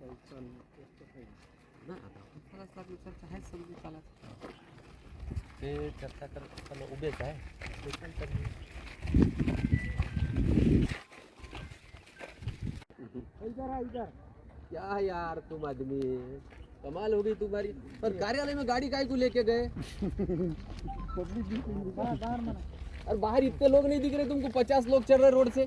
पण त्यांनी क्या यार तुम आदमी कमाल हो। गई तुम्हारी पर कार्यालय में गाड़ी काय को लेके गए और बाहर इतने लोग नहीं दिख रहे तुमको पचास लोग चल रहे रोड से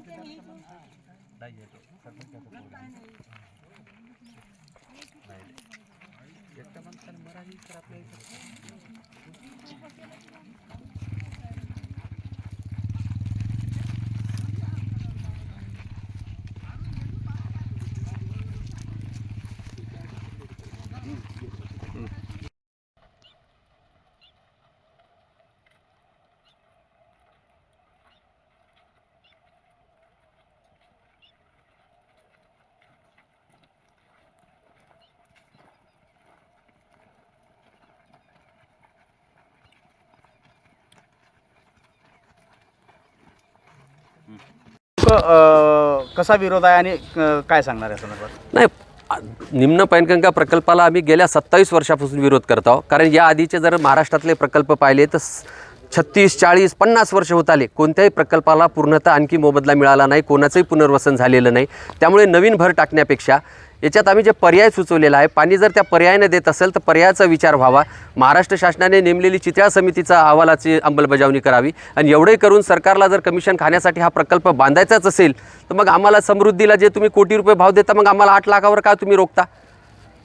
मार नंतर येईल कसा विरोध आहे आणि काय सांगणार या संदर्भात? नाही निम्न पैनगंगा प्रकल्पाला आम्ही गेल्या सत्तावीस वर्षापासून विरोध करत आहोत. कारण या आधीचे जर महाराष्ट्रातले प्रकल्प पाहिले तर छत्तीस चाळीस पन्नास वर्ष होत आले. कोणत्याही प्रकल्पाला पूर्णतः आणखी मोबदला मिळाला नाही कोणाचंही पुनर्वसन झालेलं नाही. त्यामुळे नवीन भर टाकण्यापेक्षा याच्यात आम्ही जे पर्याय सुचवलेला आहे पाणी जर त्या पर्यायाने देत असेल तर पर्यायाचा विचार व्हावा. महाराष्ट्र शासनाने नेमलेली चित्रा समितीचा अहवालाची अंमलबजावणी करावी. आणि एवढे करून सरकारला जर कमिशन खाण्यासाठी हा प्रकल्प बांधायचाच असेल तर मग आम्हाला समृद्धीला जे तुम्ही कोटी रुपये भाव देता मग आम्हाला आठ लाखावर का तुम्ही रोखता?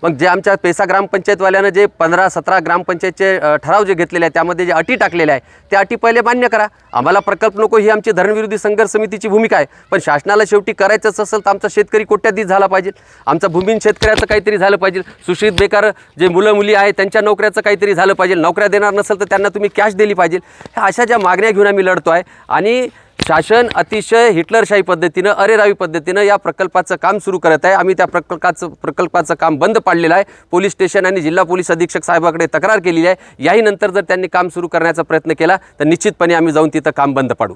मग जे आमच्या पेसा ग्रामपंचायतवाल्यानं जे पंधरा सतरा ग्रामपंचायतचे ठराव जे घेतलेले आहे त्यामध्ये जे अटी टाकलेल्या आहे त्या अटी पहिले मान्य करा. आम्हाला प्रकल्प नको ही आमची धरणविरोधी संघर्ष समितीची भूमिका आहे. पण शासनाला शेवटी करायचंच असेल तर आमचा शेतकरी कोट्याधीश झाला पाहिजे. आमचा भूमीन शेतकऱ्याचं काहीतरी झालं पाहिजे. सुशिक्षित बेकार जे मुलं मुली आहेत त्यांच्या नोकऱ्याचं काहीतरी झालं पाहिजे. नोकऱ्या देणार नसेल तर त्यांना तुम्ही कॅश दिली पाहिजे. ह्या अशा ज्या मागण्या घेऊन आम्ही लढतो आहे आणि शासन अतिशय हिटलरशाही पद्धतीनं अरेरावी पद्धतीनं या प्रकल्पाचं काम सुरू करत आहे. आम्ही त्या प्रकल्पाचं प्रकल्पाचं काम बंद पाडलेलं आहे. पोलीस स्टेशन आणि जिल्हा पोलीस अधीक्षक साहेबाकडे तक्रार केलेली आहे. याही नंतर जर त्यांनी काम सुरू करण्याचा प्रयत्न केला तर निश्चितपणे आम्ही जाऊन तिथं काम बंद पाडू.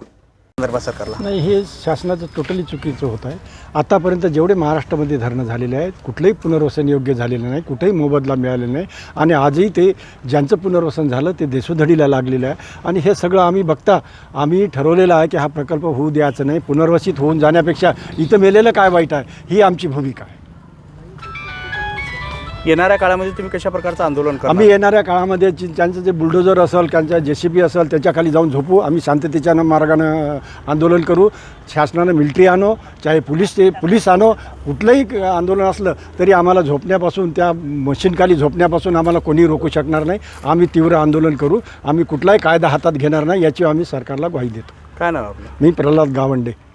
संदर्भात सरकारला. नाही हे शासनाचं टोटली चुकीचं होत आहे. आतापर्यंत जेवढे महाराष्ट्रामध्ये धरणं झालेले आहेत कुठलंही पुनर्वसन योग्य झालेलं नाही कुठेही मोबदला मिळालेला नाही आणि आजही ते ज्यांचं पुनर्वसन झालं ते देशोधडीला लागलेलं आहे. आणि हे सगळं आम्ही बघता आम्ही ठरवलेलं आहे की हा प्रकल्प होऊ द्यायचा नाही पुनर्वसित होऊन जाण्यापेक्षा इथं मेलेलं काय वाईट आहे ही आमची भूमिका आहे. येणाऱ्या काळामध्ये तुम्ही कशा प्रकारचं आंदोलन करणार? आम्ही येणाऱ्या काळामध्ये जी- ज्यांचं जे बुलडोजर असेल त्यांच्या जे सी बी असेल त्याच्याखाली जाऊन झोपू. आम्ही शांततेच्या न- मार्गानं आंदोलन करू. शासनानं मिलिटरी आणो चाहे पोलीस ते पोलीस आणो. कुठलंही क- आंदोलन असलं तरी आम्हाला झोपण्यापासून त्या मशीनखाली झोपण्यापासून आम्हाला कोणी रोखू शकणार नाही. आम्ही तीव्र आंदोलन करू. आम्ही कुठलाही कायदा हातात घेणार नाही याची आम्ही सरकारला ग्वाही देतो. काय नाव आपलं? मी प्रल्हाद गावंडे.